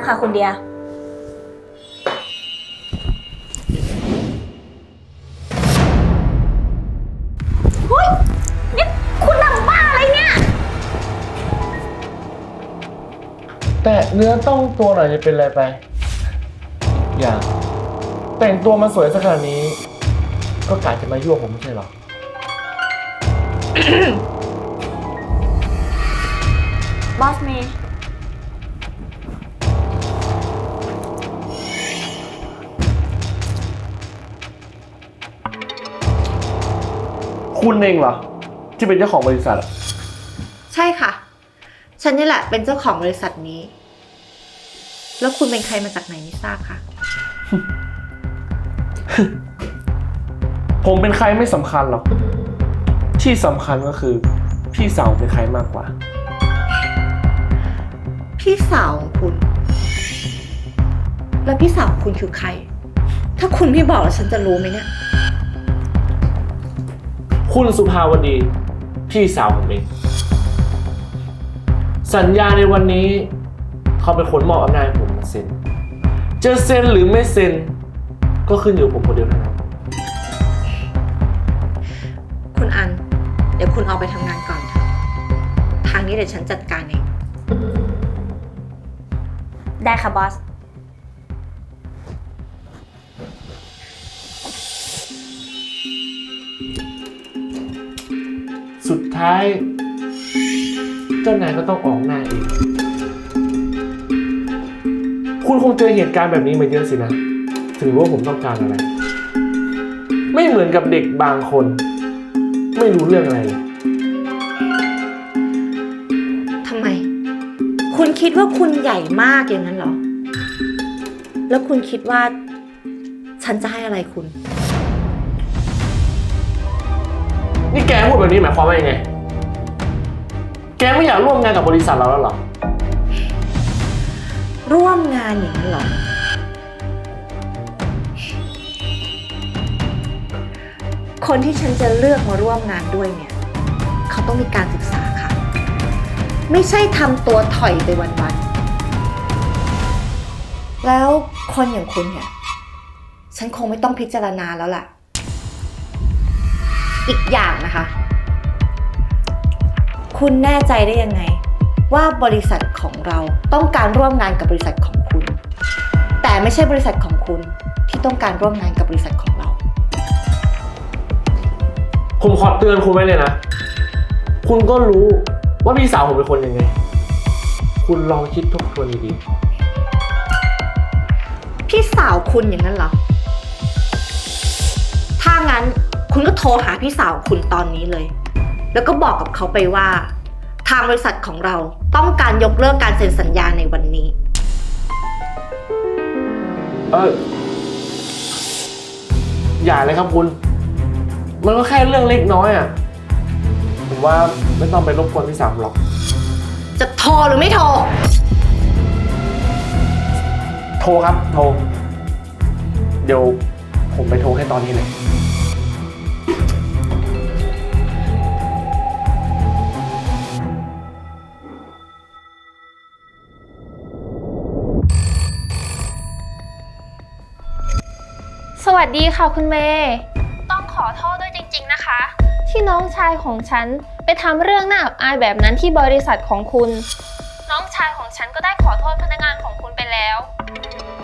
ำค่ะคุณเดีย เฮ้ย นี่คุณทำบ้าอะไรเนี่ย แต่เนื้อต้องตัวหน่อยจะเป็นอะไรไป อย่า แต่งตัวมาสวยสักขนาดนี้ ก็กะจะมายั่วผมไม่ใช่เหรอ บอสเมย์ คุณเองเหรอ ที่เป็นเจ้าของบริษัทอะใช่ค่ะ ฉันนี่แหละเป็นเจ้าของบริษัทนี้ แล้วคุณเป็นใครมาจากไหนไม่ทราบค่ะ ผมเป็นใครไม่สำคัญหรอก ที่สำคัญก็คือ พี่สาวเป็นใครมากกว่า พี่สาวของคุณ แล้วพี่สาวของคุณคือใคร ถ้าคุณไม่บอกแล้วฉันจะรู้ไหมเนี่ย คุณสุภาวดี พี่สาวผมเอง สัญญาในวันนี้เขาเป็นคนมอบอำนาจให้ผมมาเซ็น จะเซ็นหรือไม่เซ็น ก็ขึ้นอยู่กับผมคนเดียวเท่านั้นคุณอัน เดี๋ยวคุณเอาไปทำงานก่อนเถอะทางนี้เดี๋ยวฉันจัดการเอง ได้ค่ะบอส ท้าย เจ้านายก็ต้องออกหน้าเองคุณคงเจอเหตุการณ์แบบนี้มาเยอะสินะ ถึงรู้ว่าผมต้องการอะไร ไม่เหมือนกับเด็กบางคน ไม่รู้เรื่องอะไรเลยทำไม คุณคิดว่าคุณใหญ่มากอย่างนั้นเหรอ แล้วคุณคิดว่า ฉันจะให้อะไรคุณ นี่แกพูดแบบนี้หมายความว่ายังไง แกไม่อยากร่วมงานกับบริษัทเราแล้วเหรอ ร่วมงานอย่างนั้นเหรอ คนที่ฉันจะเลือกมาร่วมงานด้วยเนี่ย เขาต้องมีการศึกษาค่ะ ไม่ใช่ทำตัวถอยไปวันๆ แล้วคนอย่างคุณเนี่ย ฉันคงไม่ต้องพิจารณาแล้วล่ะ อีกอย่างนะคะ คุณแน่ใจได้ยังไง ว่าบริษัทของเราต้องการร่วมงานกับบริษัทของคุณ แต่ไม่ใช่บริษัทของคุณที่ต้องการร่วมงานกับบริษัทของเรา ผมขอเตือนคุณไว้เลยนะ คุณก็รู้ว่าพี่สาวผมเป็นคนยังไง คุณลองคิดทบทวนดีพี่สาวคุณอย่างนั้นเหรอ ถ้างั้นคุณก็โทรหาพี่สาวคุณตอนนี้เลย แล้วก็บอกกับเขาไปว่า ทางบริษัทของเราต้องการยกเลิกการเซ็นสัญญาในวันนี้ๆเอออย่าเลยครับคุณ มันก็แค่เรื่องเล็กน้อยอะ ผมว่าไม่ต้องไปรบกวนพี่สาวผมหรอก จะโทรหรือไม่โทร โทรครับ โทร เดี๋ยวผมไปโทรให้ตอนนี้เลย สวัสดีค่ะคุณเมย์ต้องขอโทษด้วยจริง ๆนะคะ ที่น้องชายของฉันไปทำเรื่องน่าอับอายแบบนั้นที่บริษัทของคุณ น้องชายของฉันก็ได้ขอโทษพนักงานของคุณไปแล้ว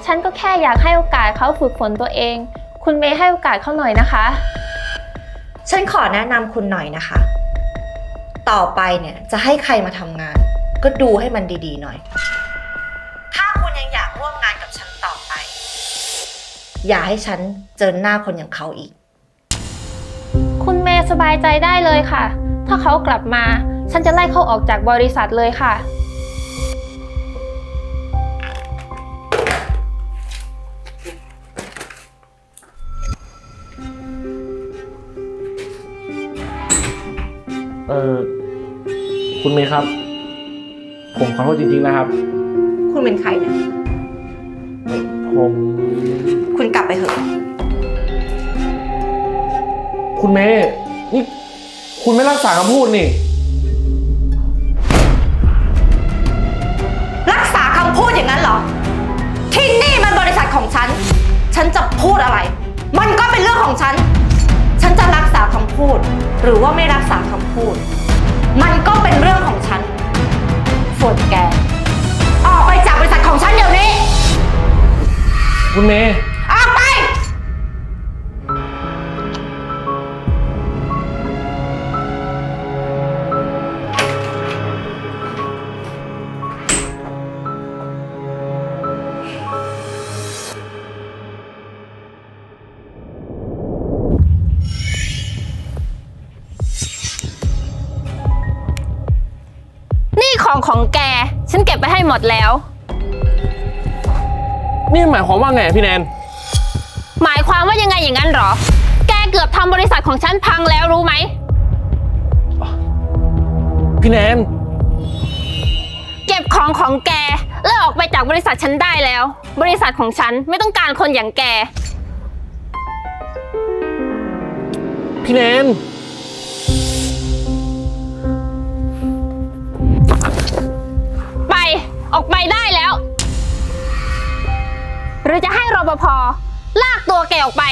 ฉันก็แค่อยากให้โอกาสเขาฝึกฝนตัวเอง คุณเมย์ให้โอกาสเขาหน่อยนะคะ ฉันขอแนะนำคุณหน่อยนะคะ ต่อไปเนี่ยจะให้ใครมาทำงาน ก็ดูให้มันดีๆหน่อย อย่าให้ฉันเจอหน้าคนอย่างเขาอีก คุณเมย์สบายใจได้เลยค่ะ ถ้าเขากลับมา ฉันจะไล่เขาออกจากบริษัทเลยค่ะ เออคุณเมย์ครับ ผมขอโทษจริงๆนะครับ คุณเป็นใครเนี่ย ผมคุณกับไปเถอะ คุณเมย์นี่คุณไม่รักษาคำพูดนี่ รักษาคำพูดอย่างนั้นเหรอ ที่นี่มันบริษัทของฉัน ฉันจะพูดอะไร มันก็เป็นเรื่องของฉัน ฉันจะรักษาคำพูด หรือว่าไม่รักษาคำพูด มันก็เป็นเรื่องของฉันฝนแก ออกไปจากบริษัทของฉันเดี๋ยวนี้ คุณเมย์ ของของแก ฉันเก็บไปให้หมดแล้ว นี่หมายความว่าไงพี่แนน หมายความว่ายังไงอย่างนั้นเหรอ แกเกือบทำบริษัทของฉันพังแล้วรู้ไหม พี่แนน เก็บของของแกแล้วออกไปจากบริษัทฉันได้แล้ว บริษัทของฉันไม่ต้องการคนอย่างแก พี่แนน ไป ออกไปได้แล้ว หรือจะให้รปภลากตัวแกออกไป